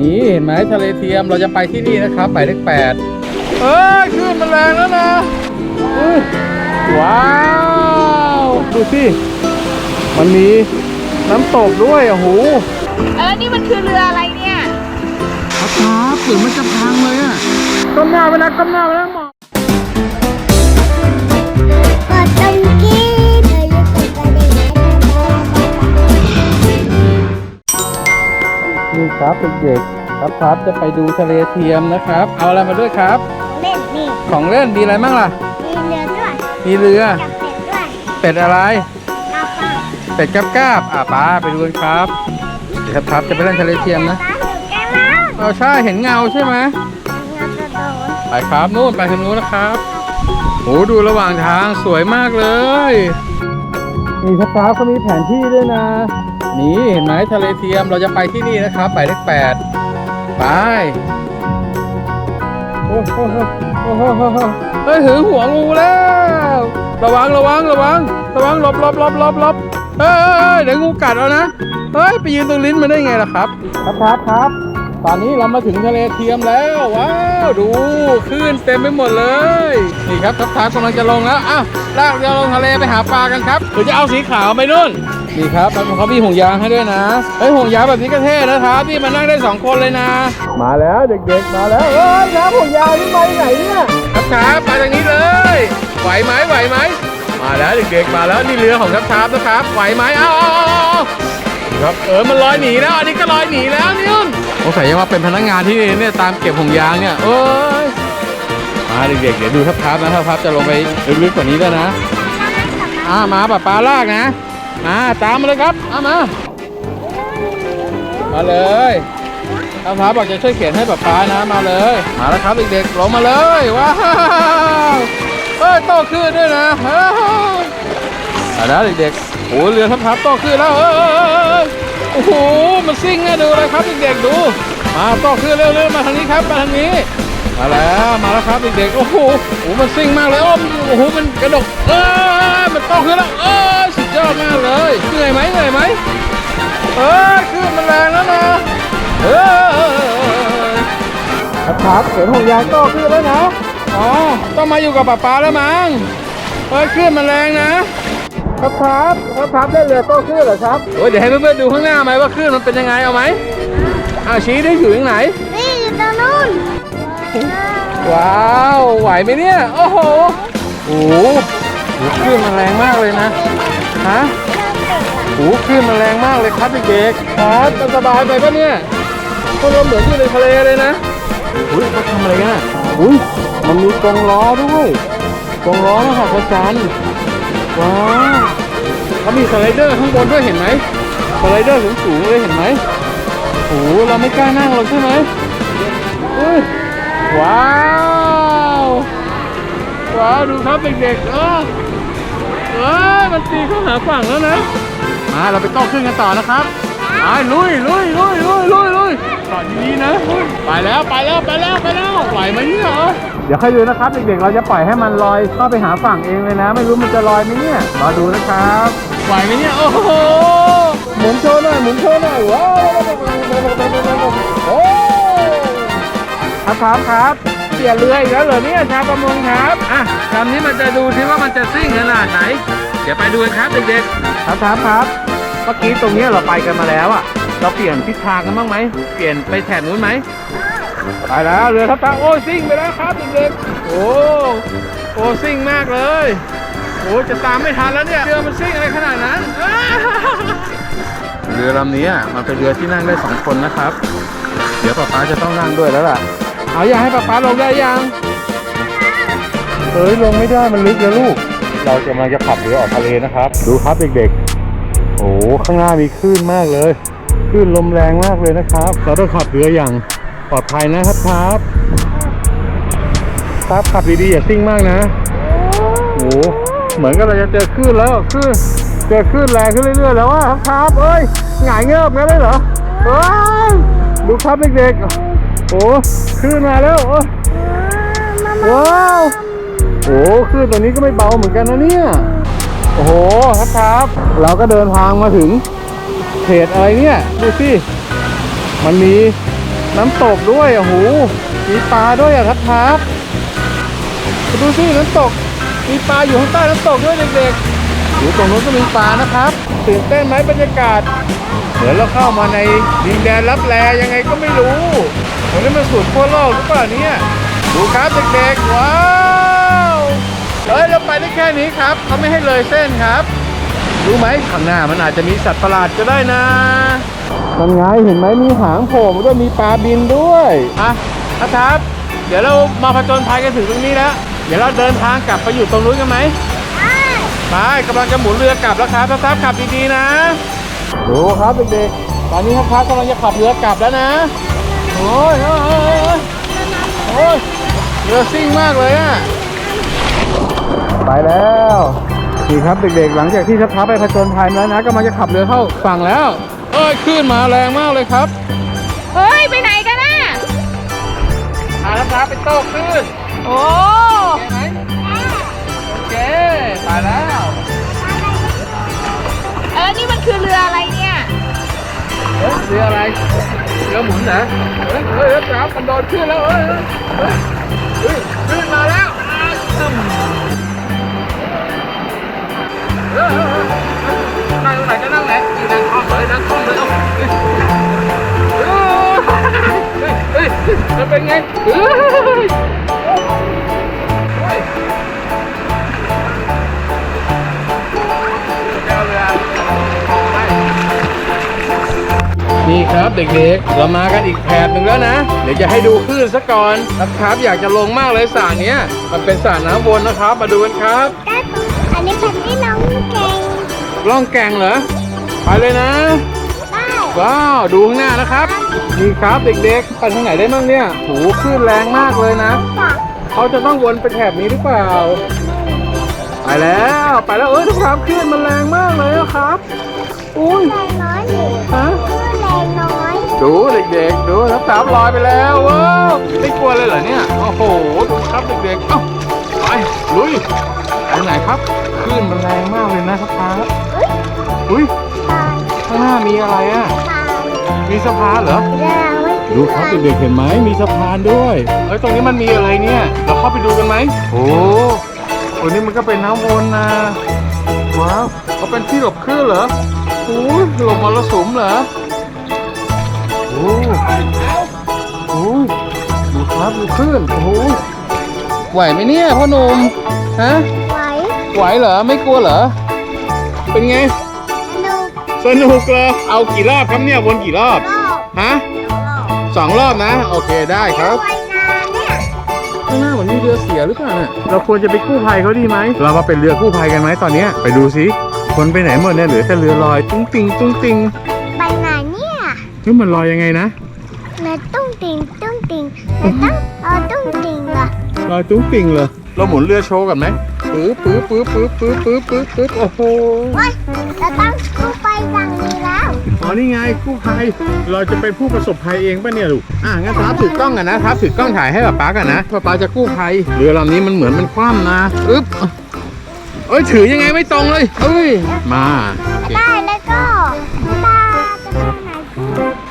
นี่เห็นไหมทะเลเทียมเราจะไปที่นี่นะครับหมายเลขแปดเอ้ยคลื่นมันแรงแล้วนะเอ้ยว้าว ดูสิ มันมีน้ำตกด้วยโอ้โหเออ นี่มันคือเรืออะไรเนี่ยครับถึงมันจะพังเลยอะก้มหน้าไปนะก้มหน้าไปนะห ครับเด็กๆครับครับจะไปดูทะเลเทียมนะครับ เอาอะไรมาด้วยครับ เล่นนี่ของเล่นมีอะไรบ้างล่ะ มีเรือด้วยมีเรือกับเป็ดด้วยเป็ดอะไรกาปลาเป็ดกับกาบอะป้าไปดูกันครับเดี๋ยวครับครับจะไปเล่นทะเลเทียมนะตาถึงแกแล้วเออใช่เห็นเงาใช่ไหมงานกระโดดไปครับนู่นไปทางนู้นนะครับโอ้ดูระหว่างทางสวยมากเลยนี่ครับครับเขามีแผนที่ด้วยนะ นี่เห็นไหมทะเลเทียมเราจะไปที่นี่นะครับหมายเลขแปดไปโอ้โหโอ้โหโอ้โหเฮ้ยถือหัวงูแล้ว ระวังระวังระวัง ระวังหลบหลบหลบหลบหลบเฮ้ยเดี๋ยวงูกัดเอานะเฮ้ยไปยืนตรงลิ้นมันได้ไงล่ะครับ ครับครับครับ ตอนนี้เรามาถึงทะเลเทียมแล้วว้าวดูคลื่นเต็มไปหมดเลยนี่ครับทัพทัพกำลังจะลงแล้วอ้าวลากเรือลงทะเลไปหาปลากันครับหรือจะเอาสีขาวไปนู่นนี่ครับเขามีห่วงยางให้ด้วยนะเฮ้ยห่วงยางแบบนี้ก็เท่นะครับนี่มานั่งได้สองคนเลยนะ มาแล้วเด็กๆมาแล้วเอ้ยน้ำห่วงยางนี่ไปไหนเนี่ยทัพทัพไปทางนี้เลยไหวไหมไหวไหมมาแล้วเด็กๆมาแล้วนี่เรือของทัพทัพนะครับไหวไหมเอา เอาเอาเอาครับเออมันลอยหนีแล้วอันนี้ก็ลอยหนีแล้วนี่นุ่นสงสัยยังว่าเป็นพนักงานที่นี่เนี่ยตามเก็บห่วงยางเนี่ยเอ้ยมาเด็กๆเดี๋ยวดูทับทับนะทับทับจะลงไปลึกๆกว่านี้ด้วยนะอ่ามาป้าปลาลากนะมาตามมาเลยครับเอามามาเลยทับทับบอกจะช่วยเขียนให้ป้าปลานะมาเลยมาแล้วครับเด็กๆลงมาเลยว้าวเอ้ยโตขึ้นด้วยนะ เอาแล้วเด็กๆโอ้เรือทับทับโตขึ้นแล้วเอ้ยโอ้โหมันซิ่งน่าดูเลยครับเด็กๆดู มาโตขึ้นเร็วๆมาทางนี้ครับมาทางนี้มาแล้วมาแล้วครับเด็กๆโอ้โหโอ้โหมันซิ่งมากเลยโอ้โอ้โหมันกระดกเอ้ยมันโตขึ้นแล้วเอ้ยสุดยอดมากเลยเหนื่อยไหมเหนื่อยไหมเอ้ยคลื่นมันแรงแล้วนะเอ้ยทับทับเข็นหงยางโตขึ้นแล้วนะอ๋อต้องมาอยู่กับป๊าป๊าแล้วมั้งเอ้ยคลื่นมันแรงนะ ครับครับครับครับได้เรือโต้คลื่นเหรอครับโอ้ยเดี๋ยวให้เพื่อนๆดูข้างหน้าไหมว่าคลื่นมันเป็นยังไงเอาไหมอ่าชี้ได้อยู่ยังไหน นี่อยู่ตรงนู้นว้าวไหวไหมเนี่ยโอ้โหโอ้โหโอ้โหคลื่นมันแรงมากเลยนะฮะโอ้โหคลื่นมันแรงมากเลยครับเด็กๆครับมันสบายไปปะเนี่ยพวกเราเหมือนอยู่ในทะเลเลยนะอุ้ยเขาทำอะไรกันอะอุ้ยมันมีกรงล้อด้วยกรงล้อมหัศจรรย์ ว้าวเขามีสไลเดอร์ข้างบนด้วยเห็นไหมสไลเดอร์สูงๆเลยเห็นไหมโอ้โหเราไม่กล้านั่งหรอกใช่ไหมว้าวว้าวดูครับเด็กๆเออเอ้ยมันตีเข้าหาฝั่งแล้วนะมาเราไปโต้ขึ้นกันต่อนะครับไปลุยลุยลุยลุยลุยลุยต่อดีๆนะไปแล้วไปแล้วไปแล้วไปแล้วไหวไหมเนี่ยเหรอ ดี๋ยวค่อยดูนะครับ เด็กๆ เราจะปล่อยให้มันลอยเข้าไปหาฝั่งเองเลยนะ ไม่รู้มันจะลอยไหมเนี่ยรอดูนะครับไหวไหมเนี่ยโอ้โหหมุนโชว์หน่อยหมุนโชว์หน่อยว้าวโอ้ครับครับครับเปลี่ยนเรืออีกแล้วเหรอเนี่ยชาวประมงครับอะลำนี้มันจะดูที่ว่ามันจะซิ่งขนาดไหน เดี๋ยวไปดูกันครับเด็กๆครับครับครับเมื่อกี้ตรงเนี้ยเราไปกันมาแล้วอะเราเปลี่ยนทิศทางกันบ้างไหมเปลี่ยนไปแถบนู้นไหม ไปแล้วเรือทับทางโอ้ยซิ่งไปแล้วครับเด็กๆโอ้โอ้ซิ่งมากเลยโอ้จะตามไม่ทันแล้วเนี่ยเรือมันซิ่งอะไรขนาดนั้นอ้าเรือลำนี้อะมันเป็นเรือที่นั่งได้สองคนนะครับ เดี๋ยวป๊าป๊าจะต้องนั่งด้วยแล้วล่ะ เอาอยากให้ป๊าป๊าลงได้ยังเอ้ยลงไม่ได้มันลึกนะลูก เรากำลังจะขับเรือออกทะเลนะครับ ดูครับเด็กๆโอ้โหข้างหน้ามีคลื่นมากเลยคลื่นลมแรงมากเลยนะครับ เราต้องขับเรืออย่าง ปลอดภัยนะครับครับครับขับดีๆอย่าซิ่งมากนะโอ้โหเหมือนกับเราจะเจอคลื่นแล้วคลื่นเจอคลื่นแรงขึ้นเรื่อยๆแล้วว่าครับครับเอ้ยหงายเงือบงั้นเลยเหรอเอ้ยดูครับเด็กๆโอ้คลื่นมาแล้วโอ้ว้าวโอ้คลื่นตัวนี้ก็ไม่เบาเหมือนกันนะเนี่ยโอ้โหครับครับ เราก็เดินทางมาถึงเขตอะไรเนี่ยดูสิมันมี น้ำตกด้วยโอ้โหมีปลาด้วยอะทับทับดูสิน้ำตก มีปลาอยู่ข้างใต้น้ำตกด้วยเด็กๆอยู่ตรงนู้นก็มีปลานะครับตื่นเต้นไหมบรรยากาศ เหมือนเราเข้ามาในดินแดนลับแลยังไงก็ไม่รู้ตรงนี้มันสุดขั้วโลกหรือเปล่าเนี่ยดูครับเด็กๆว้าวเฮ้ยเราไปได้แค่นี้ครับเขาไม่ให้เลยเส้นครับ รู้ไหมข้างหน้ามันอาจจะมีสัตว์ประหลาดก็ได้นะมันไงเห็นไหมมีหางโผล่มาด้วยมีปลาบินด้วยอะนะครับ เดี๋ยวเรามาผจญภัยกันถึงตรงนี้แล้ว เดี๋ยวเราเดินทางกลับไปอยู่ตรงนู้นกันไหมไปกำลังจะหมุนเรือกลับแล้วครับทับขับดีๆนะดูครับเด็กๆตอนนี้ครับครับกำลังจะขับเรือกลับแล้วนะโอ้ยโอ้ยโอ้ยโอ้ยเรือซิ่งมากเลยอะไปแล้ว นี่ครับเด็กๆ หลังจากที่ทัพทัพไปผจญภัยมาแล้วนะกำลังจะขับเรือเข้าฝั่งแล้วเอ้ยคลื่นมาแรงมากเลยครับเฮ้ย ไปไหนกันน่ะอาทัพทัพไปโต้คลื่นโอ้โอเคไหมโอเคไปแล้วเออนี่มันคือเรืออะไรเนี่ยเฮ้ยเรืออะไรเรือหมุนเหรอเฮ้ยเฮ้ยเรือจับมันโดนคลื่นแล้วเฮ้ยเฮ้ยเฮ้ยคลื่นมาแล้วอ่าซึม เออนั่งไหนจะนั่งไหนนี่นั่งคล่อมเลยนั่งคล่อมเลยเอาเออเฮ้ยเฮ้ยมันเป็นไงเฮ้ยเฮ้ยนี่ครับเด็กๆ เรามากันอีกแผบหนึ่งแล้วนะ เดี๋ยวจะให้ดูคลื่นซะก่อนนะครับ อยากจะลงมากเลยสระเนี้ย มันเป็นสระน้ำวนนะครับ มาดูกันครับ ล่องแก่งเหรอ ไปเลยนะได้ว้าว ดูข้างหน้านะครับ นี่ครับเด็กๆ ไปทางไหนได้บ้างเนี่ยโหคลื่นแรงมากเลยนะจากเขาจะต้องวนไปแถบนี้หรือเปล่า ไปแล้ว ไปแล้ว เอ้ยทุกครับคลื่นมันแรงมากเลยอะครับ อุ้ยแรงน้อยหนึ่งฮะแรงน้อยดูเด็กๆ ดูทับสามลอยไปแล้วว้าวไม่กลัวเลยเหรอเนี่ย โอ้โห ดูครับเด็กๆ เอ้า ไป ลุย ไปไหนครับคลื่นมันแรงมากเลยนะครับครับอุ้ยตายข้างหน้ามีอะไรอะตายมีสะพานเหรอแรงไม่ดูครับเด็กๆเห็นไหมมีสะพานด้วยเอ้ยตรงนี้มันมีอะไรเนี่ย เราเข้าไปดูกันไหมโอ้โหนี่มันก็เป็นน้ำวนนะว้าวเขาเป็นที่หลบคลื่นเหรอโอ้ยหลบมรสุมเหรอโอ้โหดูครับดูคลื่นโอ้โหไหวไหมเนี่ยพ่อหนุ่มฮะ ไหวไหวเหรอ ไม่กลัวเหรอ เป็นไงหนุกสนุกเลยเอากี่รอบครับเนี่ยวนกี่รอบรอบฮะรอบสองรอบนะ โอเคได้ครับไว้นานเนี่ยข้างหน้าเหมือนมีเรือเสียหรือเปล่าเนี่ยเราควรจะไปกู้ภัยเขาดีไหม เรามาเป็นเรือกู้ภัยกันไหมตอนเนี้ยไปดูสิคนไปไหนหมดเนี่ยเหลือแต่เรือลอยตุ้งติงตุ้งติงไปไหนเนี่ยเฮ้ยมันลอยยังไงนะเนื้อตุ้งติงตุ้งติงเนื้อต้องเอาตุ้งติงล่ะลอยตุ้งติงเลยเราหมุนเรือโชว์กันไหม ปื๊บปื๊บปื๊บปื๊บปื๊บปื๊บปื๊บปื๊บโอ้โหเว้ยเราต้องเข้าไปฝั่งนี้แล้วอ๋อนี่ไงกู้ภัยเราจะเป็นผู้ประสบภัยเองป่ะเนี่ยลูกอะงั้นทับถือกล้องกันนะทับถือกล้องถ่ายให้ป๊าป๊ากันนะป๊าป๊าจะกู้ภัยเรือลำนี้มันเหมือนมันคว่ำนะอึ๊บเอ้ยถือยังไงไม่ตรงเลยเอ้ยมาโอเคได้แล้วก็ตาจะไปไหนกู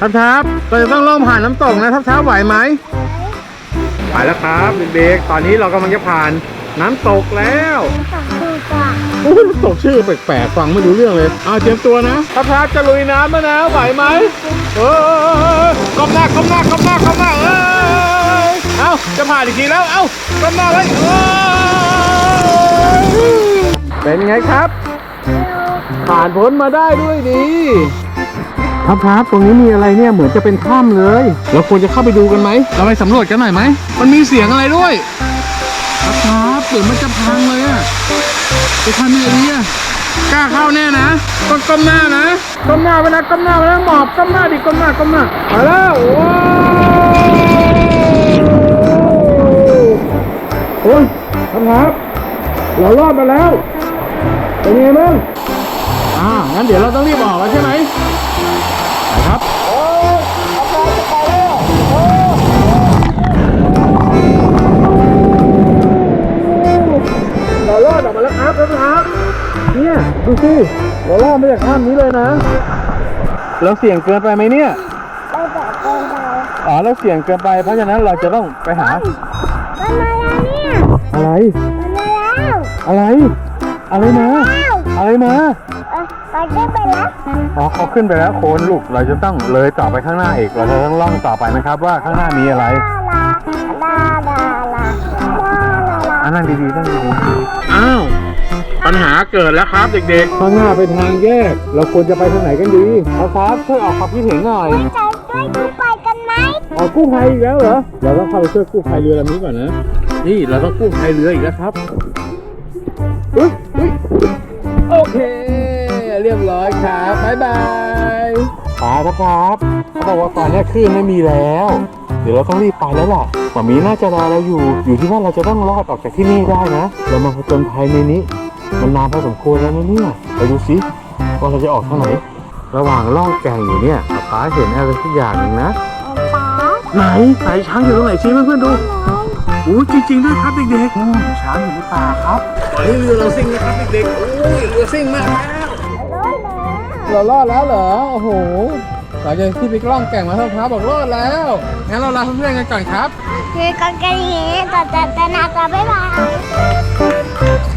ทับทับเราจะต้องล่องผ่านน้ำตกนะทับทับไหวไหมไปแล้วครับเด็กๆตอนนี้เรากำลังจะผ่าน น้ำตกแล้วสองดูก่อนโอ้ยน้ำตกชื่อแปลกๆฟังไม่รู้เรื่องเลยเอาเตรียมตัวนะทับทับจะลุยน้ำแล้วนะไหวไหมเออก้มหน้าก้มหน้าก้มหน้าก้มหน้าเอ้ยเอาจะผ่านอีกทีแล้วเอ้าก้มหน้าเลยเอ้ยเป็นไงครับ ผ่านพ้นมาได้ด้วยดีครับครับตรงนี้มีอะไรเนี่ยเหมือนจะเป็นถ้ำเลย เราควรจะเข้าไปดูกันไหม เราไปสำรวจกันหน่อยไหม มันมีเสียงอะไรด้วยครับครับ เดี๋ยวมันจะพังเลยอะจะทำยังไงดีอะกล้าเข้าแน่นะต้องก้มหน้านะก้มหน้าไปนะก้มหน้าไปนะหมอบก้มหน้าดิก้มหน้าก้มหน้าไปแล้วว้าวโอ้ยครับครับเรารอดมาแล้วเป็นไงบ้างอ่างั้นเดี๋ยวเราต้องรีบออกแล้วใช่ไหม ออกมาแล้วครับท่านครับ เนี่ยดูสิเรารอดมาจากถ้ำนี้เลยนะเราเสี่ยงเกินไปไหมเนี่ยไปแบบเดินไปอ๋อเราเสี่ยงเกินไป เพราะฉะนั้นเราจะต้องไปหา มันมาแล้วเนี่ย อะไร มันมาแล้วอะไร อะไรมา อะไรมาเออไปได้ไปแล้วอ๋อเขาขึ้นไปแล้วโคนลูก เราจะต้องเลยต่อไปข้างหน้าอีก เราจะต้องล่องต่อไปนะครับ ว่าข้างหน้ามีอะไรลาลาลาลาลาลาลาอะนั่งดีๆนั่งดีๆอ้าว ปัญหาเกิดแล้วครับเด็กๆข้างหน้าเป็นทางแยก เราควรจะไปทางไหนกันดีครับครับช่วยออกความคิดเห็นหน่อยจะช่วยกูไปกันไหมออกกู้ภัยอีกแล้วเหรอเราต้องเข้าไปช่วยกู้ภัยเรือลำนี้ก่อนนะ นี่เราต้องกู้ภัยเรืออีกแล้วครับอุ๊ยอุ๊ยโอเค เรียบร้อยครับบ๊ายบายครับครับเขาบอกว่าตอนนี้คลื่นไม่มีแล้ว เดี๋ยวเราต้องรีบไปแล้วล่ะหมามีน่าจะรอเราอยู่ อยู่ที่ว่าเราจะต้องรอดออกจากที่นี่ได้นะ เรามาผจญภัยในนี้ มันนานพอสมควรแล้วนะเนี่ยไปดูสิว่าเราจะออกทางไหนระหว่างล่องแก่งอยู่เนี่ยป๊าป๊าเห็นอะไรสักอย่างหนึ่งนะป๊าไหนไหนช้างอยู่ตรงไหนชี้เพื่อนๆดูอู้จริงๆด้วยครับเด็กๆอืมช้างอยู่ในป่าครับตอนนี้เรือเราซิ่งนะครับเด็กๆโอ้ยเรือซิ่งมากแล้วร้อยแล้วเรารอดแล้วเหรอโอ้โหหลังจากที่ไปกล้องแก่งมาเท่าครับบอกรอดแล้วงั้นเราลาเพื่อนๆกันก่อนครับคือกันกันอย่างนี้ต่อแต่แต่นาต่อบ๊ายบาย